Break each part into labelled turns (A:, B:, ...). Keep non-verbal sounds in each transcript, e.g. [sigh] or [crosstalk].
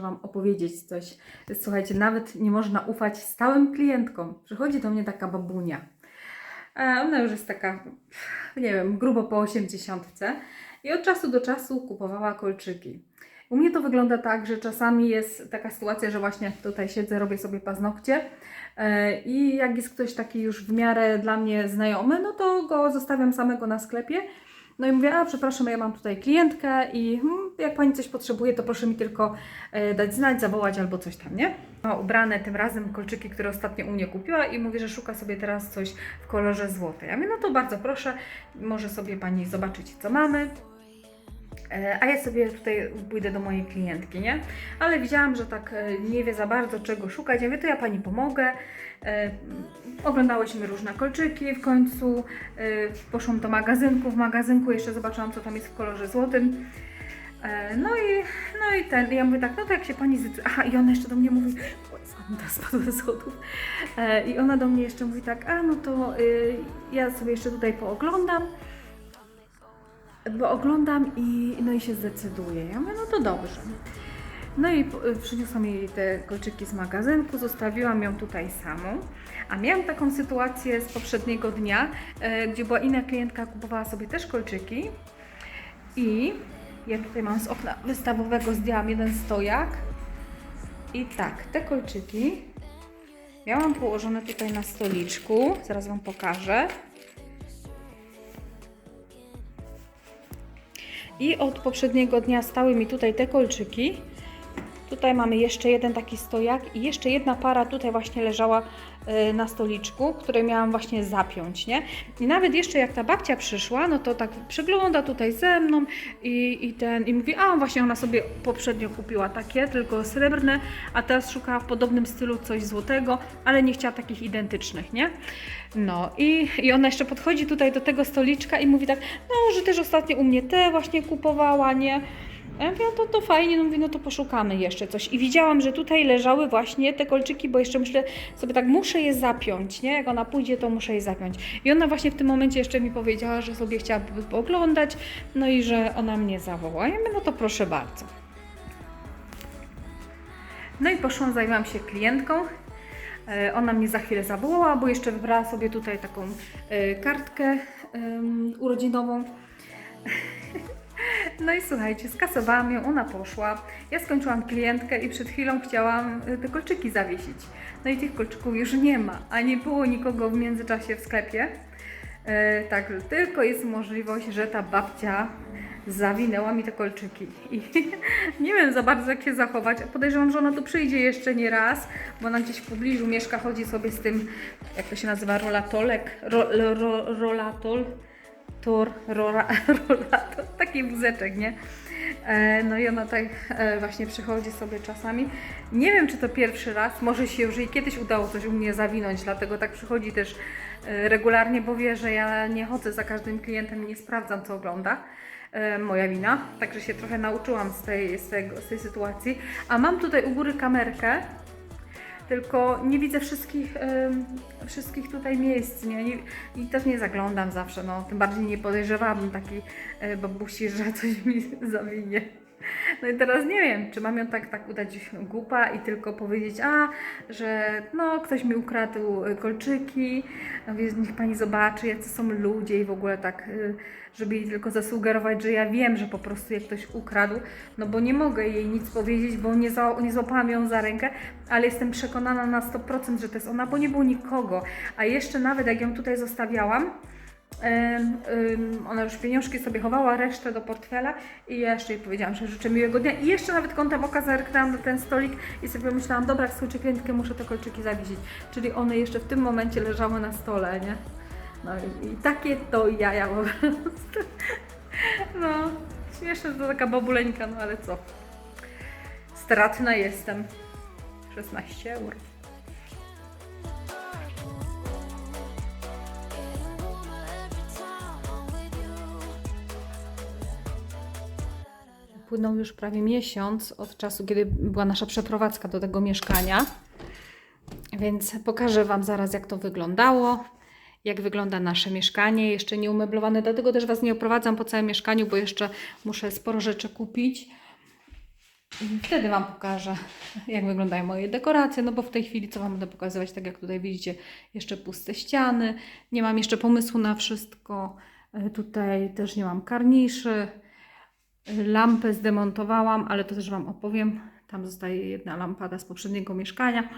A: Wam opowiedzieć coś. Słuchajcie, nawet nie można ufać stałym klientkom. Przychodzi do mnie taka babunia. E, Ona już jest taka, nie wiem, grubo po 80 i od czasu do czasu kupowała kolczyki. U mnie to wygląda tak, że czasami jest taka sytuacja, że właśnie tutaj siedzę, robię sobie paznokcie e, i jak jest ktoś taki już w miarę dla mnie znajomy, no to go zostawiam samego na sklepie. No i mówię, a przepraszam, ja mam tutaj klientkę i hmm, jak Pani coś potrzebuje, to proszę mi tylko e, dać znać, zawołać albo coś tam, nie? Ma ubrane tym razem kolczyki, które ostatnio u mnie kupiła i mówi, że szuka sobie teraz coś w kolorze złoty. Ja mówię, no to bardzo proszę, może sobie Pani zobaczyć, co mamy. E, A ja sobie tutaj pójdę do mojej klientki, nie? Ale widziałam, że tak e, nie wie za bardzo czego szukać. Ja mówię, to ja pani pomogę. E, Oglądałyśmy różne kolczyki w końcu. Poszłam do magazynku. W magazynku jeszcze zobaczyłam, co tam jest w kolorze złotym. No i, no i ten, ja mówię tak, no to jak się pani zdecyduje. Aha, i ona jeszcze do mnie mówi, teraz spadła ze schodów. I ona do mnie jeszcze mówi tak, a no to y, ja sobie jeszcze tutaj pooglądam bo oglądam i, no i się zdecyduję. Ja mówię, no to dobrze. No i p- przyniosłam jej te kolczyki z magazynku, zostawiłam ją tutaj samą. A miałam taką sytuację z poprzedniego dnia, e, gdzie była inna klientka, kupowała sobie też kolczyki i ja tutaj mam z okna wystawowego zdjęłam jeden stojak i tak, te kolczyki miałam położone tutaj na stoliczku, zaraz Wam pokażę. I od poprzedniego dnia stały mi tutaj te kolczyki. Tutaj mamy jeszcze jeden taki stojak i jeszcze jedna para tutaj właśnie leżała na stoliczku, które miałam właśnie zapiąć, nie? I nawet jeszcze jak ta babcia przyszła, no to tak przegląda tutaj ze mną i, i ten i mówi, a właśnie ona sobie poprzednio kupiła takie, tylko srebrne, a teraz szukała w podobnym stylu coś złotego, ale nie chciała takich identycznych, nie? No i, i ona jeszcze podchodzi tutaj do tego stoliczka i mówi tak, no, że też ostatnio u mnie te właśnie kupowała, nie? Ja mówię, no to, to fajnie, no mówię, no to poszukamy jeszcze coś. I widziałam, że tutaj leżały właśnie te kolczyki, bo jeszcze myślę sobie tak, muszę je zapiąć, nie? Jak ona pójdzie, to muszę je zapiąć. I ona właśnie w tym momencie jeszcze mi powiedziała, że sobie chciałaby pooglądać, no i że ona mnie zawoła. Ja mówię, no to proszę bardzo. No i poszłam, zajęłam się klientką. E, Ona mnie za chwilę zawołała, bo jeszcze wybrała sobie tutaj taką e, kartkę urodzinową. No i słuchajcie, skasowałam ją, ona poszła. Ja skończyłam klientkę i przed chwilą chciałam y, te kolczyki zawiesić. No i tych kolczyków już nie ma, a nie było nikogo w międzyczasie w sklepie. E, tak, tylko jest możliwość, że ta babcia zawinęła mi te kolczyki. I [laughs] nie wiem za bardzo jak się zachować. Podejrzewam, że ona tu przyjdzie jeszcze nie raz, bo ona gdzieś w pobliżu mieszka, chodzi sobie z tym, jak to się nazywa, rolatolek, ro, ro, rolatol tor, rola, [laughs] rollator, taki wózeczek, nie? E, No i ona tak e, właśnie przychodzi sobie czasami. Nie wiem, czy to pierwszy raz, może się już jej kiedyś udało coś u mnie zawinąć, dlatego tak przychodzi też e, regularnie, bo wie, że ja nie chodzę za każdym klientem i nie sprawdzam, co ogląda. Moja wina, także się trochę nauczyłam z tej, z, z tej sytuacji. A mam tutaj u góry kamerkę, tylko nie widzę wszystkich, em, wszystkich tutaj miejsc, nie? nie? I też nie zaglądam zawsze, no, tym bardziej nie podejrzewałabym takiej e, babusi, że coś mi [laughs] zawinie. No i teraz nie wiem, czy mam ją tak, tak udać głupa i tylko powiedzieć, a, że no, ktoś mi ukradł e, kolczyki, no więc niech pani zobaczy, jacy są ludzie i w ogóle tak, e, żeby jej tylko zasugerować, że ja wiem, że po prostu jak ktoś ukradł, no bo nie mogę jej nic powiedzieć, bo nie, za, nie złapałam ją za rękę, ale jestem przekonana na 100%, że to jest ona, bo nie było nikogo. A jeszcze nawet jak ją tutaj zostawiałam, ona już pieniążki sobie chowała, resztę do portfela i ja jeszcze jej powiedziałam, że życzę miłego dnia i jeszcze nawet kątem oka zerknęłam na ten stolik i sobie pomyślałam, dobra, jak skończę klientkę, muszę te kolczyki zawiesić. Czyli one jeszcze w tym momencie leżały na stole, nie? No i, i takie to jaja po prostu. No, śmieszne, to taka babuleńka, no ale co? Stratna jestem. 16 euro. Płynął już prawie miesiąc od czasu, kiedy była nasza przeprowadzka do tego mieszkania. Więc pokażę Wam zaraz, jak to wyglądało, jak wygląda nasze mieszkanie. Jeszcze nie umeblowane, dlatego też Was nie oprowadzam po całym mieszkaniu, bo jeszcze muszę sporo rzeczy kupić. Wtedy Wam pokażę, jak wyglądają moje dekoracje, no bo w tej chwili co Wam będę pokazywać, tak jak tutaj widzicie, jeszcze puste ściany, nie mam jeszcze pomysłu na wszystko, E, tutaj też nie mam karniszy, lampę zdemontowałam, ale to też Wam opowiem, tam zostaje jedna lampada z poprzedniego mieszkania,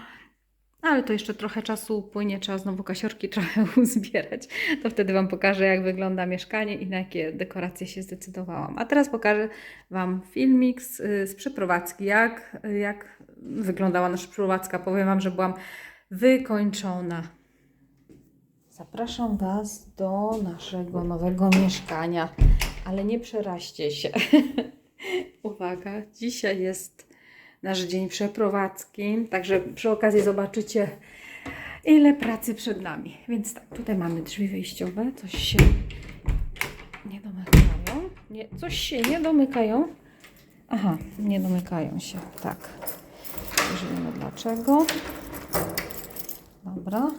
A: ale to jeszcze trochę czasu upłynie, trzeba znowu kasiorki [laughs] trochę uzbierać. To wtedy Wam pokażę, jak wygląda mieszkanie i na jakie dekoracje się zdecydowałam. A teraz pokażę Wam filmik z, z przeprowadzki, jak, jak wyglądała nasza przeprowadzka. Powiem Wam, że byłam wykończona. Zapraszam Was do naszego nowego mieszkania, ale nie przeraźcie się. [laughs] Uwaga, dzisiaj jest nasz dzień przeprowadzki, także przy okazji zobaczycie, ile pracy przed nami. Więc tak, tutaj mamy drzwi wyjściowe, coś się nie domykają. Nie, coś się nie domykają. Aha, nie domykają się, tak. Już wiemy dlaczego. Dobra,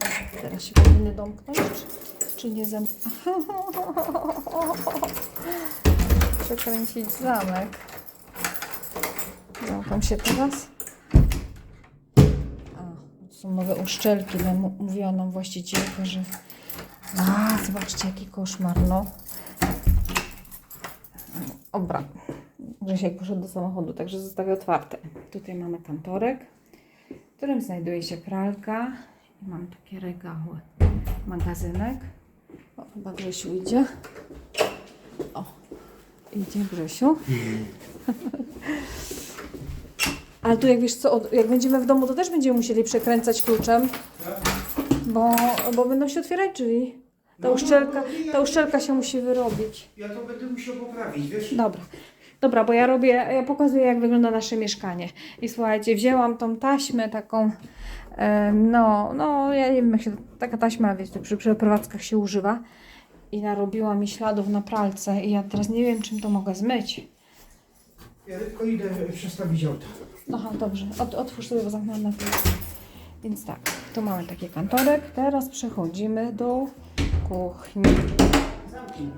A: teraz się powinny domknąć, czy, nie zam... [laughs] Przekręcić zamek. Zamkam się teraz. Są nowe uszczelki. No, mówiła nam właścicielka, że... A, zobaczcie jaki koszmar, no. Dobra. Grzesiek poszedł do samochodu, także zostawię otwarte. Tutaj mamy kantorek, w którym znajduje się pralka i mam takie regały. Magazynek. Chyba Grzesiu idzie. O, idzie Grzesiu. [laughs] Ale tu jak wiesz co, jak będziemy w domu, to też będziemy musieli przekręcać kluczem, bo, bo będą się otwierać drzwi. Ta
B: No,
A: uszczelka,
B: no, no,
A: ta uszczelka się musi wyrobić.
B: Ja to będę musiał poprawić, wiesz?
A: Dobra. Dobra, bo ja robię, ja pokazuję jak wygląda nasze mieszkanie. I słuchajcie, wzięłam tą taśmę taką, no, no, ja nie wiem jak się, taka taśma, wiecie, przy przeprowadzkach się używa. I narobiła mi śladów na pralce i ja teraz nie wiem czym to mogę zmyć.
B: Ja tylko idę przestawić auto.
A: Aha, dobrze. Ot, otwórz sobie, bo zamknąłem na chwilę. Więc tak, tu mamy taki kantorek. Teraz przechodzimy do kuchni.
B: Zamknij.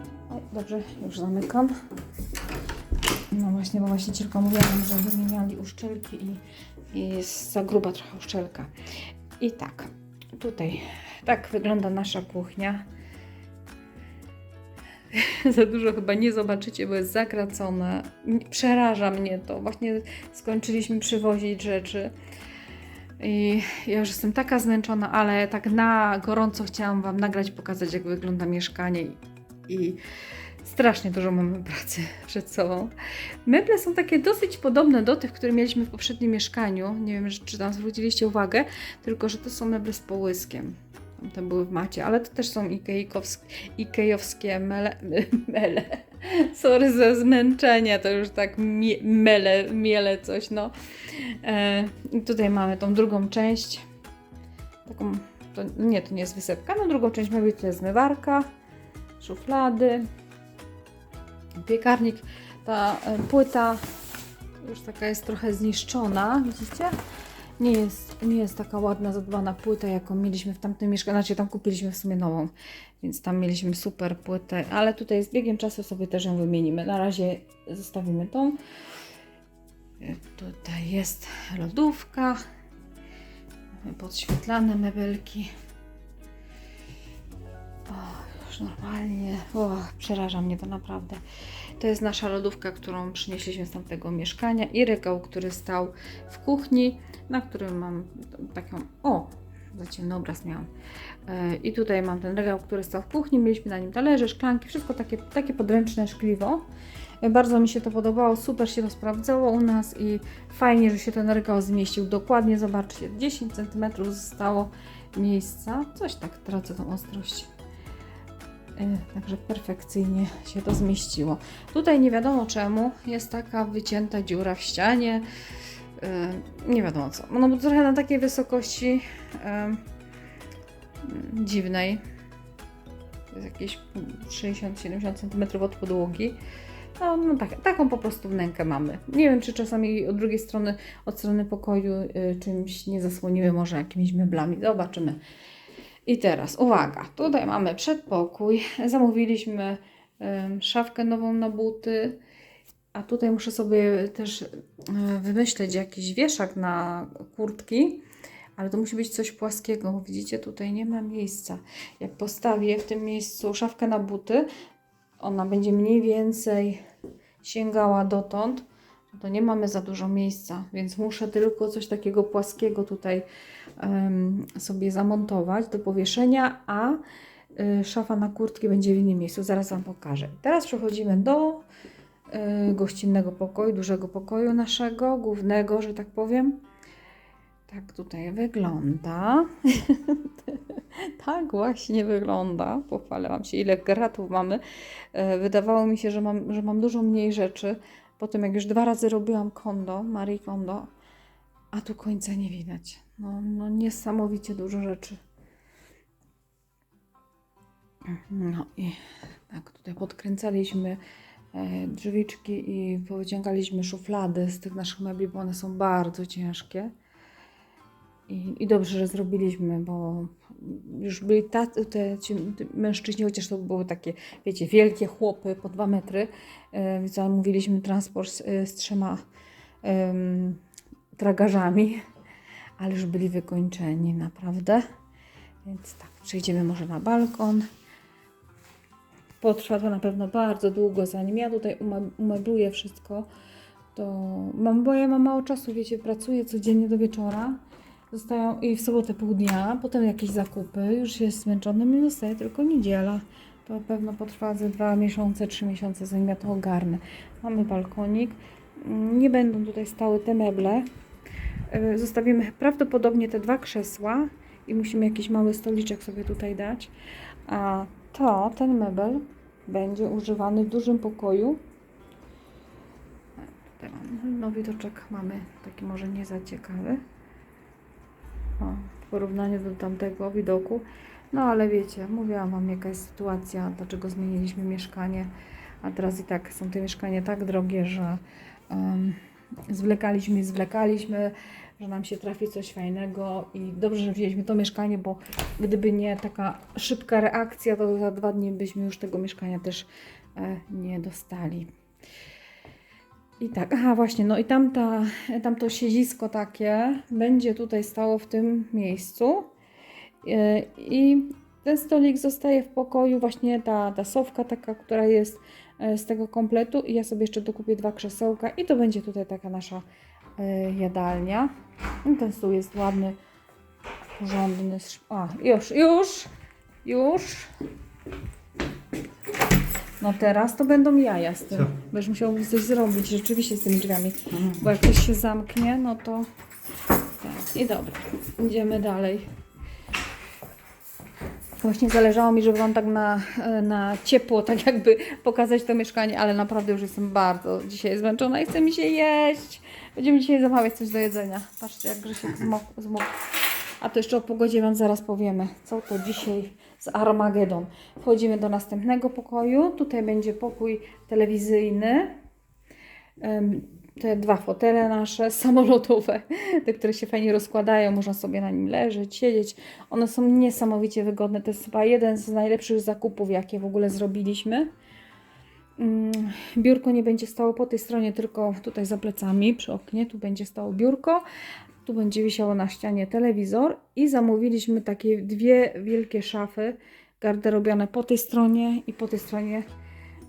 A: Dobrze, już zamykam. No właśnie, bo właścicielka mówiła nam, że wymieniali uszczelki i, jest za gruba trochę uszczelka. I tak, tutaj tak wygląda nasza kuchnia. [laughs] za dużo chyba nie zobaczycie, bo jest zakracone. Przeraża mnie to. Właśnie skończyliśmy przywozić rzeczy. I ja już jestem taka zmęczona, ale tak na gorąco chciałam Wam nagrać, pokazać, jak wygląda mieszkanie. I strasznie dużo mamy pracy przed sobą. Meble są takie dosyć podobne do tych, które mieliśmy w poprzednim mieszkaniu. Nie wiem, czy tam zwróciliście uwagę, tylko że to są meble z połyskiem. Te były w macie, ale to też są ikejowskie mele, [laughs] mele. Sorry za zmęczenie, to już tak mie, mele, miele coś, no. E, tutaj mamy tą drugą część. Taką, to, nie, to nie jest wysepka, no drugą część to jest zmywarka, szuflady, piekarnik. Ta e, płyta już taka jest trochę zniszczona, widzicie? Nie jest, nie jest taka ładna, zadbana płyta, jaką mieliśmy w tamtym mieszkaniu. Znaczy, tam kupiliśmy w sumie nową, więc tam mieliśmy super płytę, ale tutaj z biegiem czasu sobie też ją wymienimy. Na razie zostawimy tą. E, Tutaj jest lodówka, podświetlane mebelki. Już normalnie, o, przeraża mnie to naprawdę. To jest nasza lodówka, którą przynieśliśmy z tamtego mieszkania i regał, który stał w kuchni, na którym mam taką, o, za ciemny obraz miałam. E, I tutaj mam ten regał, który stał w kuchni, mieliśmy na nim talerze, szklanki, wszystko takie, takie podręczne szkliwo. E, Bardzo mi się to podobało, super się to sprawdzało u nas i fajnie, że się ten regał zmieścił dokładnie. Zobaczcie, 10 cm zostało miejsca. Coś tak tracę tą ostrość. E, Także perfekcyjnie się to zmieściło. Tutaj nie wiadomo czemu jest taka wycięta dziura w ścianie. E, Nie wiadomo co. No bo trochę na takiej wysokości e, dziwnej. To jest jakieś 60-70 cm od podłogi. No, no tak, taką po prostu wnękę mamy. Nie wiem, czy czasami od drugiej strony, od strony pokoju y, czymś nie zasłonimy, może jakimiś meblami. Zobaczymy. I teraz, uwaga, tutaj mamy przedpokój. Zamówiliśmy szafkę nową na buty, A tutaj muszę sobie też e, wymyśleć jakiś wieszak na kurtki, ale to musi być coś płaskiego. Widzicie, tutaj nie ma miejsca. Jak postawię w tym miejscu szafkę na buty, ona będzie mniej więcej sięgała dotąd, to nie mamy za dużo miejsca, więc muszę tylko coś takiego płaskiego tutaj em, sobie zamontować do powieszenia, a y, szafa na kurtki będzie w innym miejscu. Zaraz Wam pokażę. Teraz przechodzimy do y, gościnnego pokoju, dużego pokoju naszego, głównego, że tak powiem. Tak tutaj wygląda. [laughs] tak właśnie wygląda. Pochwalę Wam się, ile gratów mamy. E, Wydawało mi się, że mam, że mam dużo mniej rzeczy. Potem jak już dwa razy robiłam kondo, Marie Kondo, a tu końca nie widać. No, no niesamowicie dużo rzeczy. No i tak, tutaj podkręcaliśmy e, drzwiczki i powyciągaliśmy szuflady z tych naszych mebli, bo one są bardzo ciężkie. I, I dobrze, że zrobiliśmy, bo już byli tacy, te ci, mężczyźni, chociaż to były takie, wiecie, wielkie chłopy po dwa metry, e, zamówiliśmy transport z, z trzema em, tragarzami, ale już byli wykończeni naprawdę. Więc tak, przejdziemy może na balkon. Potrwa to na pewno bardzo długo, zanim ja tutaj ume- umebluję wszystko. To mam, bo ja mam mało czasu, wiecie, pracuję codziennie do wieczora. Zostają i w sobotę pół dnia, potem jakieś zakupy, już jest zmęczony, mi zostaje tylko niedziela. To pewno potrwa ze dwa miesiące, trzy miesiące, zanim ja to ogarnę. Mamy balkonik. Nie będą tutaj stały te meble. Yy, Zostawimy prawdopodobnie te dwa krzesła i musimy jakiś mały stoliczek sobie tutaj dać. A to, ten mebel będzie używany w dużym pokoju. Tutaj mamy nowy mamy taki może nie za ciekawy. O, w porównaniu do tamtego widoku. No ale wiecie, mówiłam Wam jaka jest sytuacja, dlaczego zmieniliśmy mieszkanie, a teraz i tak są te mieszkania tak drogie, że um, zwlekaliśmy i zwlekaliśmy, że nam się trafi coś fajnego i dobrze, że wzięliśmy to mieszkanie, bo gdyby nie taka szybka reakcja, to za dwa dni byśmy już tego mieszkania też e, nie dostali. I tak, aha właśnie, no i tamta, tamto siedzisko takie będzie tutaj stało w tym miejscu E, i ten stolik zostaje w pokoju, właśnie ta, ta taka, która jest e, z tego kompletu i ja sobie jeszcze dokupię dwa krzesełka i to będzie tutaj taka nasza e, jadalnia. I ten stół jest ładny, porządny. A, już, już, już. No teraz to będą jaja z tym.
B: Co?
A: Będziesz musiał coś zrobić rzeczywiście z tymi drzwiami. Bo jak coś się zamknie, no to... Tak, i dobra. Idziemy dalej. Właśnie zależało mi, żeby Wam tak na, na ciepło, tak jakby pokazać to mieszkanie, ale naprawdę już jestem bardzo dzisiaj zmęczona i chce mi się jeść. Będziemy dzisiaj zamawiać coś do jedzenia. Patrzcie, jak Grzesiek zmokł. zmokł. A to jeszcze o pogodzie Wam zaraz powiemy, co to dzisiaj z Armagedon. Wchodzimy do następnego pokoju. Tutaj będzie pokój telewizyjny. Te dwa fotele nasze [laughs] samolotowe, te, które się fajnie rozkładają, można sobie na nim leżeć, siedzieć. One są niesamowicie wygodne. To jest chyba jeden z najlepszych zakupów, jakie w ogóle zrobiliśmy. Mm, Biurko nie będzie stało po tej stronie, tylko tutaj za plecami, przy oknie. Tu będzie stało biurko, tu będzie wisiało na ścianie telewizor i zamówiliśmy takie dwie wielkie szafy garderobiane po tej stronie i po tej stronie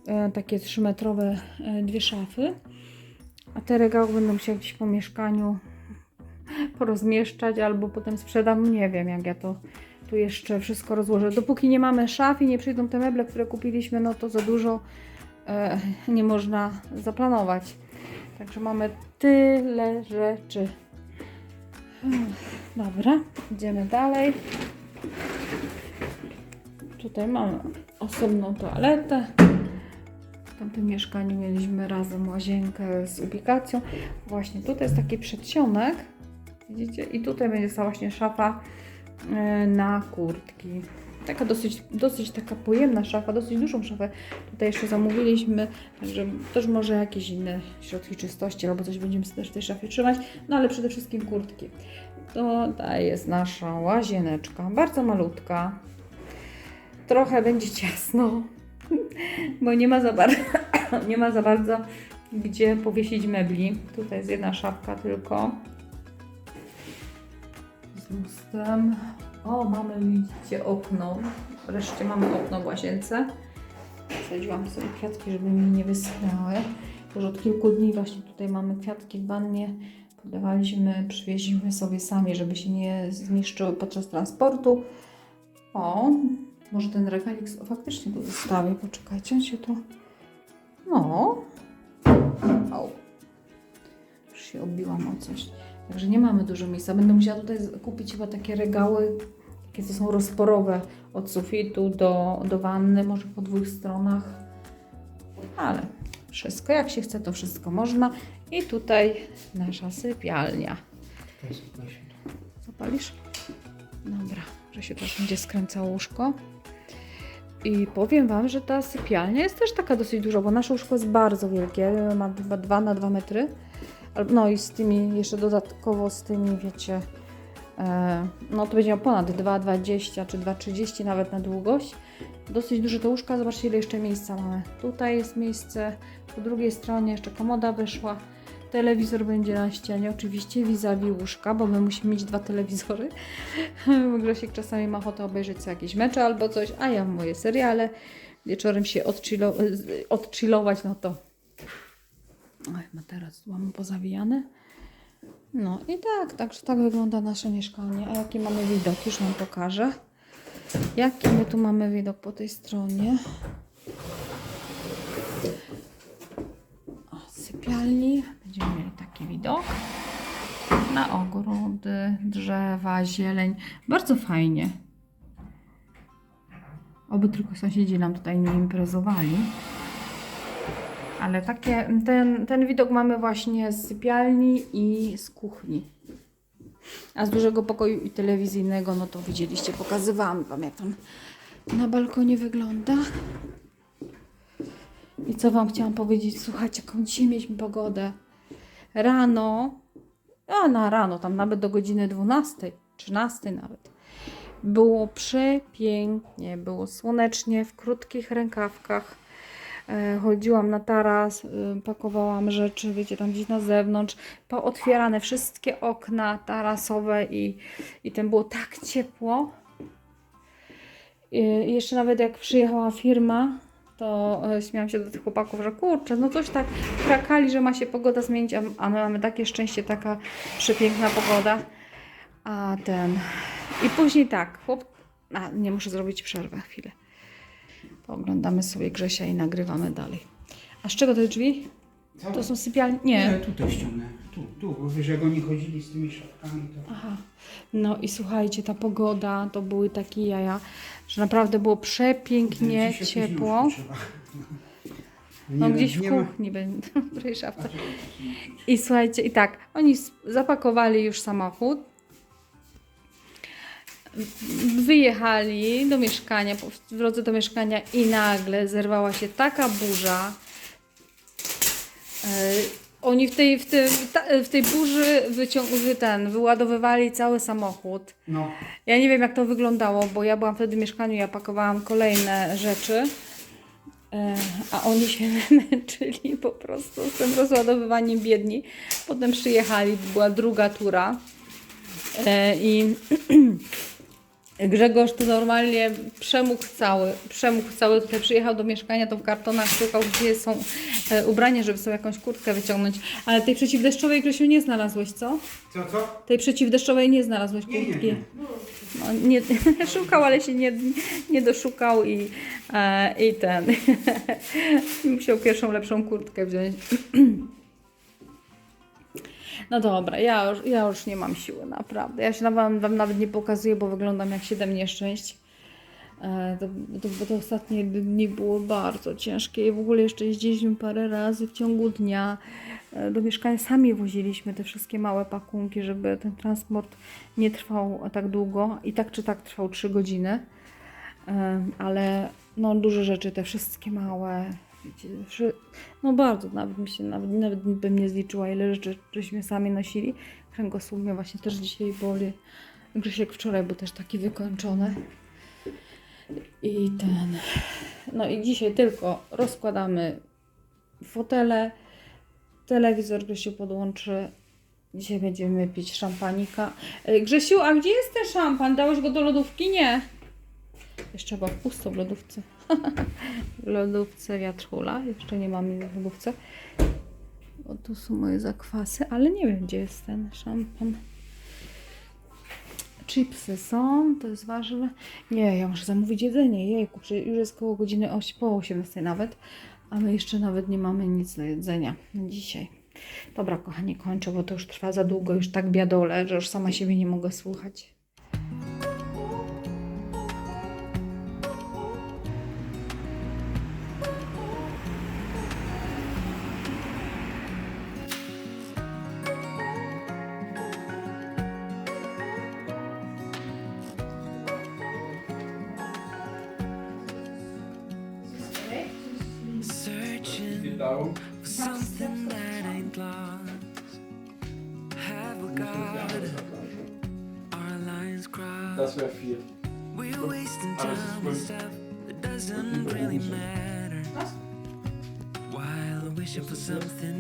A: e, takie 3-metrowe e, dwie szafy. A te regały będą się gdzieś po mieszkaniu [laughs] porozmieszczać albo potem sprzedam. Nie wiem, jak ja to tu jeszcze wszystko rozłożę. Dopóki nie mamy szaf i nie przyjdą te meble, które kupiliśmy, no to za dużo e, nie można zaplanować. Także mamy tyle rzeczy. Dobra, idziemy dalej. Tutaj mamy osobną toaletę. W tamtym mieszkaniu mieliśmy razem łazienkę z ubikacją. Właśnie tutaj jest taki przedsionek. Widzicie? I tutaj będzie stała właśnie szafa e, na kurtki. Taka dosyć, dosyć taka pojemna szafa, dosyć dużą szafę. Tutaj jeszcze zamówiliśmy, także też może jakieś inne środki czystości albo coś będziemy też w tej szafie trzymać. No ale przede wszystkim kurtki. Tutaj jest nasza łazieneczka, bardzo malutka. Trochę będzie ciasno, [laughs] bo nie ma za bardzo, [coughs] nie ma za bardzo gdzie powiesić mebli. Tutaj jest jedna szafka tylko. Z lustrem. O, mamy, widzicie, okno. Wreszcie mamy okno w łazience. Wsadziłam sobie kwiatki, żeby mi nie wyschnęły. Już od kilku dni właśnie tutaj mamy kwiatki w wannie. Podawaliśmy, przywieźliśmy sobie sami, żeby się nie zniszczyły podczas transportu. O, może ten regalik faktycznie tu zostawię. Poczekajcie, on się tu... No. O. Już się obiłam o coś. Także nie mamy dużo miejsca. Będę musiała tutaj kupić chyba takie regały, takie są rozporowe od sufitu do, do wanny, może po dwóch stronach. Ale wszystko, jak się chce, to wszystko można. I tutaj nasza sypialnia. Zapalisz? Dobra, że się też będzie skręcało łóżko. I powiem Wam, że ta sypialnia jest też taka dosyć duża, bo nasze łóżko jest bardzo wielkie, ma chyba 2 na 2 metry. No i z tymi, jeszcze dodatkowo z tymi, wiecie, no to będzie miał ponad 2,20 czy 2,30 nawet na długość. Dosyć duże to łóżka, zobaczcie ile jeszcze miejsca mamy. Tutaj jest miejsce, po drugiej stronie jeszcze komoda wyszła. Telewizor będzie na ścianie, oczywiście vis-a-vis łóżka, bo my musimy mieć dwa telewizory. [laughs] Grzesiek czasami ma ochotę obejrzeć sobie jakieś mecze albo coś, a ja moje seriale. Wieczorem się odchillować, no to... Oj, materac pozawijany. No i tak, także tak wygląda nasze mieszkanie. A jaki mamy widok? Już Wam pokażę. Jaki my tu mamy widok po tej stronie? O, z sypialni będziemy mieli taki widok na ogrody, drzewa, zieleń. Bardzo fajnie. Oby tylko sąsiedzi nam tutaj nie imprezowali. Ale takie, ten, ten widok mamy właśnie z sypialni i z kuchni. A z dużego pokoju i telewizyjnego, no to widzieliście, pokazywałam Wam jak tam na balkonie wygląda. I co Wam chciałam powiedzieć? Słuchajcie, jaką dzisiaj mieliśmy pogodę. Rano, a na rano, tam nawet do godziny 12, 13 nawet. Było przepięknie, było słonecznie, w krótkich rękawkach. E, Chodziłam na taras, y, pakowałam rzeczy, wiecie, tam gdzieś na zewnątrz, pootwierane wszystkie okna tarasowe i, i tam było tak ciepło. I jeszcze nawet jak przyjechała firma, to e, śmiałam się do tych chłopaków, że kurczę, no coś tak krakali, że ma się pogoda zmienić, a, a my mamy takie szczęście, taka przepiękna pogoda. A ten... I później tak, chłop... A, nie muszę zrobić przerwę, chwilę. Pooglądamy sobie Grzesia i nagrywamy dalej. A z czego te drzwi?
B: Co?
A: To są sypialnie? Nie.
B: Nie, tutaj ściągnę. Tu, tu, bo wiesz, jak oni chodzili z tymi szafkami, to...
A: Aha. No i słuchajcie, ta pogoda to były takie jaja, że naprawdę było przepięknie,
B: jakieś
A: ciepło.
B: trzeba. [laughs]
A: No
B: Nie
A: gdzieś w
B: nie ma-
A: kuchni będzie, [laughs] w tej szafce. I słuchajcie, i tak, oni s- zapakowali już samochód, wyjechali do mieszkania, w drodze do mieszkania i nagle zerwała się taka burza. E, Oni w tej, w tej, w tej burzy wyciąg- wy- ten, wyładowywali cały samochód.
B: No,
A: Ja nie wiem, jak to wyglądało, bo ja byłam wtedy w mieszkaniu, ja pakowałam kolejne rzeczy, e, a oni się [laughs] męczyli po prostu z tym rozładowywaniem biedni. Potem przyjechali, była druga tura e, i [clears throat] Grzegorz tu normalnie przemógł cały, przemógł cały, tutaj przyjechał do mieszkania, to w kartonach szukał, gdzie są e, ubrania, żeby sobie jakąś kurtkę wyciągnąć. Ale tej przeciwdeszczowej, Grzesiu, nie znalazłeś, co?
B: co, co?
A: Tej przeciwdeszczowej nie znalazłeś
B: Nie, nie,
A: kurtki.
B: nie.
A: No, nie, [laughs] szukał, ale się nie, nie doszukał i, e, i ten. [laughs] Musiał pierwszą lepszą kurtkę wziąć. [clears throat] No dobra, ja już, ja już nie mam siły, naprawdę. Ja się na wam, nawet nie pokazuję, bo wyglądam jak siedem nieszczęść. E, to, to, to ostatnie dni było bardzo ciężkie i w ogóle jeszcze jeździliśmy parę razy w ciągu dnia. E, Do mieszkania sami woziliśmy te wszystkie małe pakunki, żeby ten transport nie trwał tak długo. I tak czy tak trwał 3 godziny. E, Ale no duże rzeczy, te wszystkie małe, no bardzo, nawet mi się, nawet, nawet bym nie zliczyła ile rzeczy żeśmy sami nosili. Kręgosłup mnie właśnie też dzisiaj boli. Grzesiek wczoraj był też taki wykończony. I ten. No i dzisiaj tylko rozkładamy fotele, Telewizor Grzesiu podłączy. Dzisiaj będziemy pić szampanika. E, Grzesiu, a gdzie jest ten szampan? Dałeś go do lodówki? Nie. Jeszcze chyba pusto w lodówce. [laughs] lodówce wiatr hula. Jeszcze nie mam jej w lodówce. O, tu są moje zakwasy, ale nie wiem, gdzie jest ten szampan. Chipsy są, to jest ważne. Nie, ja muszę zamówić jedzenie. Jejku, już jest koło godziny 8, po 18 nawet, a my jeszcze nawet nie mamy nic do jedzenia dzisiaj. Dobra, kochani, kończę, bo to już trwa za długo, już tak biadole, że już sama siebie nie mogę słuchać.
C: For something that ain't lost. Have we got our lines crossed?
D: Das wäre vier.
C: We're wasting time with stuff that doesn't really matter. While wishing for something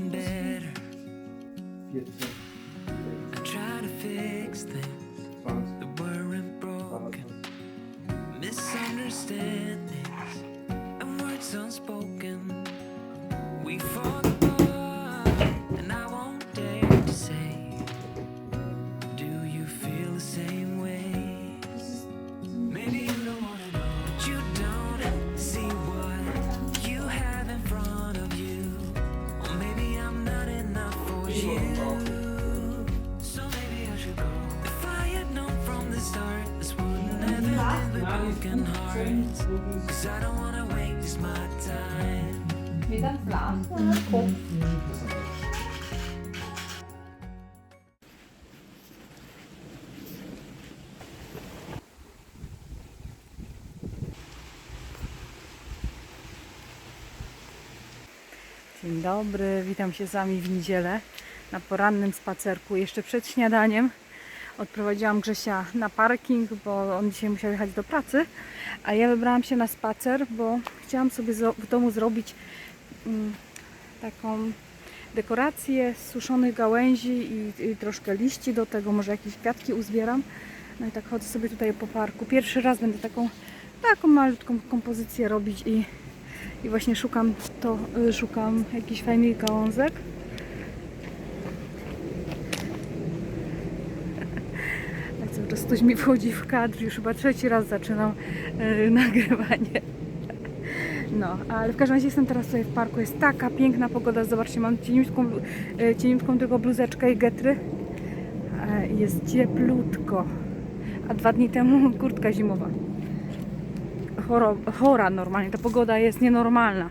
A: Jeden plan. Dzień dobry, witam się z Wami w niedzielę na porannym spacerku. Jeszcze przed śniadaniem odprowadziłam Grzesia na parking, bo on dzisiaj musiał jechać do pracy, a ja wybrałam się na spacer, bo chciałam sobie w domu zrobić mm, taką dekorację z suszonych gałęzi i, i troszkę liści do tego, może jakieś kwiatki uzbieram. No i tak chodzę sobie tutaj po parku. Pierwszy raz będę taką, taką malutką kompozycję robić i, i właśnie szukam to, y, szukam jakichś fajnych gałązek. Tak cały czas ktoś mi wchodzi w kadr, już chyba trzeci raz zaczynam y, [laughs] nagrywanie. No, ale w każdym razie jestem teraz tutaj w parku, jest taka piękna pogoda, zobaczcie, mam cieniutką, e, cieniutką tylko bluzeczkę i getry. E, Jest cieplutko, a dwa dni temu kurtka zimowa. Choro, chora normalnie, ta pogoda jest nienormalna.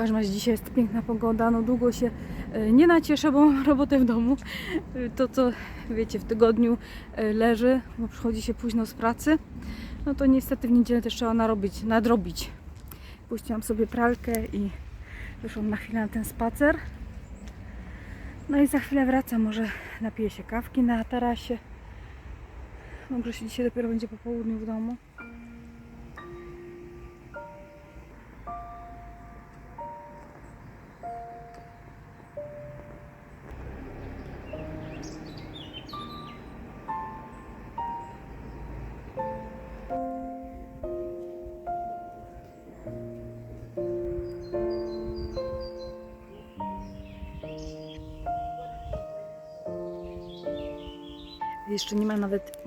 A: Każdym razie dzisiaj jest piękna pogoda, no długo się e, nie nacieszę, bo mam robotę w domu. E, To co wiecie, w tygodniu e, leży, bo przychodzi się późno z pracy, no to niestety w niedzielę też trzeba narobić, nadrobić. Puściłam sobie pralkę i wyszłam na chwilę na ten spacer. No i za chwilę wracam, może napiję się kawki na tarasie. Może się dzisiaj dopiero będzie po południu w domu.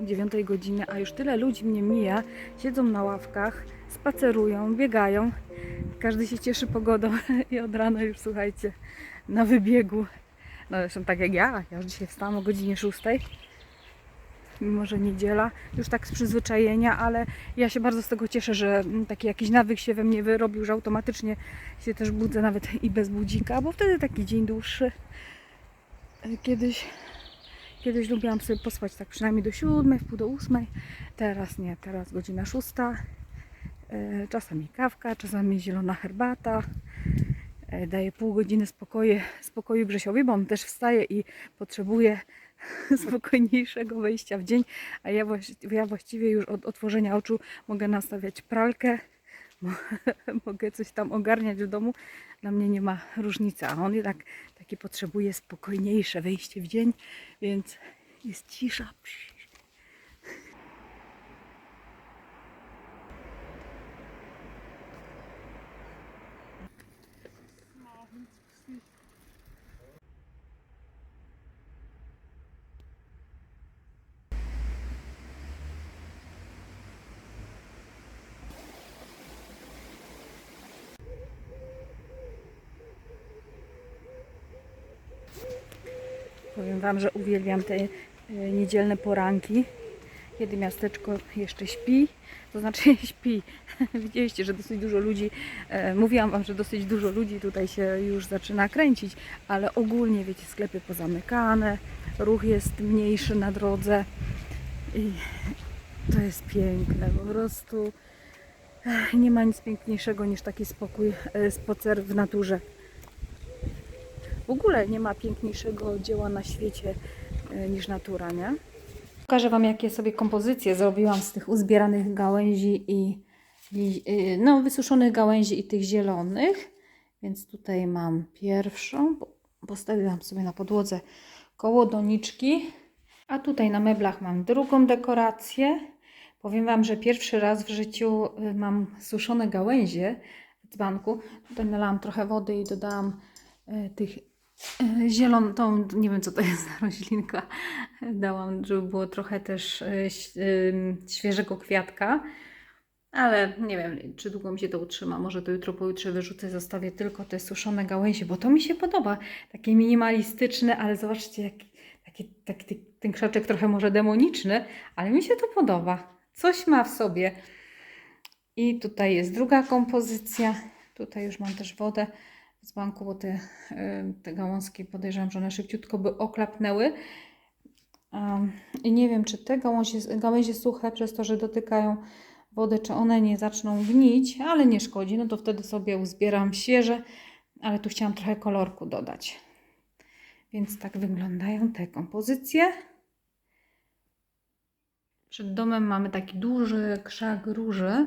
A: 9 godziny, a już tyle ludzi mnie mija. Siedzą na ławkach, spacerują, biegają. Każdy się cieszy pogodą [laughs] i od rana już słuchajcie, na wybiegu. No zresztą tak jak ja, ja już dzisiaj wstałam o godzinie 6 mimo że niedziela, już tak z przyzwyczajenia, ale ja się bardzo z tego cieszę, że mm, taki jakiś nawyk się we mnie wyrobił, że automatycznie się też budzę nawet i bez budzika, bo wtedy taki dzień dłuższy. Kiedyś Kiedyś lubiłam sobie pospać tak przynajmniej do siódmej, w pół do ósmej. Teraz nie, teraz godzina szósta. E, Czasami kawka, czasami zielona herbata. E, Daję pół godziny spokoju, spokoju Grzesiowi, bo on też wstaje i potrzebuje [laughs] spokojniejszego wejścia w dzień, a ja, właści- ja właściwie już od otworzenia oczu mogę nastawiać pralkę, [laughs] mogę coś tam ogarniać w domu. Dla mnie nie ma różnicy, a on jednak taki potrzebuje spokojniejsze wejście w dzień, więc jest cisza. Powiem Wam, że uwielbiam te e, niedzielne poranki, kiedy miasteczko jeszcze śpi. To znaczy [laughs] śpi. Widzieliście, że dosyć dużo ludzi, e, mówiłam Wam, że dosyć dużo ludzi tutaj się już zaczyna kręcić, ale ogólnie, wiecie, sklepy pozamykane, ruch jest mniejszy na drodze i to jest piękne. Po prostu nie ma nic piękniejszego niż taki spokój, e, spacer w naturze. W ogóle nie ma piękniejszego dzieła na świecie e, niż natura, nie? Pokażę Wam, jakie sobie kompozycje zrobiłam z tych uzbieranych gałęzi i, no, wysuszonych gałęzi i tych zielonych. Więc tutaj mam pierwszą. po- Postawiłam sobie na podłodze koło doniczki. A tutaj na meblach mam drugą dekorację. Powiem Wam, że pierwszy raz w życiu y, mam suszone gałęzie w dzbanku. Tutaj nalałam trochę wody i dodałam y, tych zieloną, tą, nie wiem co to jest [laughs] za roślinka. Dałam, żeby było trochę też ś- ym, świeżego kwiatka. Ale nie wiem, czy długo mi się to utrzyma. Może to jutro, pojutrze wyrzucę, zostawię tylko te suszone gałęzie, bo to mi się podoba. Takie minimalistyczne, ale zobaczcie, jak, taki, taki, ten krzaczek trochę może demoniczny, ale mi się to podoba. Coś ma w sobie. I tutaj jest druga kompozycja. Tutaj już mam też wodę z banku, bo te, y, te gałązki podejrzewam, że one szybciutko by oklapnęły. I nie wiem, czy te gałęzie, gałęzie suche, przez to, że dotykają wody, czy one nie zaczną gnić, ale nie szkodzi. No to wtedy sobie uzbieram świeże, ale tu chciałam trochę kolorku dodać. Więc tak wyglądają te kompozycje. Przed domem mamy taki duży krzak róży.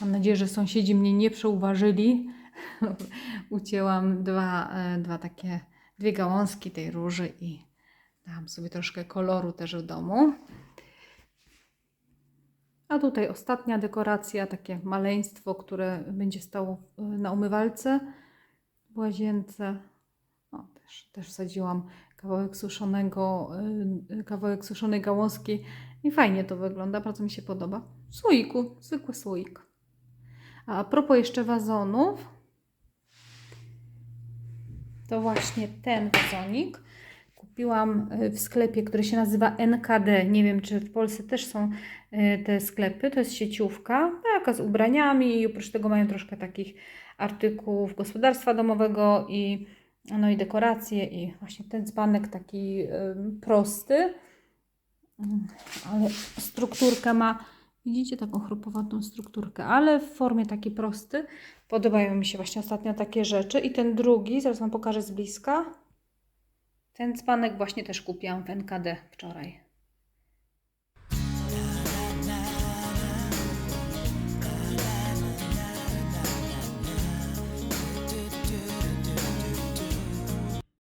A: Mam nadzieję, że sąsiedzi mnie nie przeuważyli. [laughs] Ucięłam dwa, e, dwa takie, dwie gałązki tej róży i dałam sobie troszkę koloru też w domu. A tutaj ostatnia dekoracja, takie maleństwo, które będzie stało na umywalce w łazience. O, też, też wsadziłam kawałek suszonego, y, kawałek suszonej gałązki i fajnie to wygląda, bardzo mi się podoba. W słoiku, zwykły słoik. A, a propos jeszcze wazonów, to właśnie ten wazonik kupiłam y, w sklepie, który się nazywa NKD. Nie wiem, czy w Polsce też są y, te sklepy. To jest sieciówka, taka z ubraniami i oprócz tego mają troszkę takich artykułów gospodarstwa domowego i, no i dekoracje i właśnie ten dzbanek taki y, prosty, Mm, ale strukturkę ma, widzicie taką chrupowatą strukturkę, ale w formie taki prosty. Podobają mi się właśnie ostatnio takie rzeczy i ten drugi, zaraz Wam pokażę z bliska. Ten dzbanek właśnie też kupiłam w NKD wczoraj.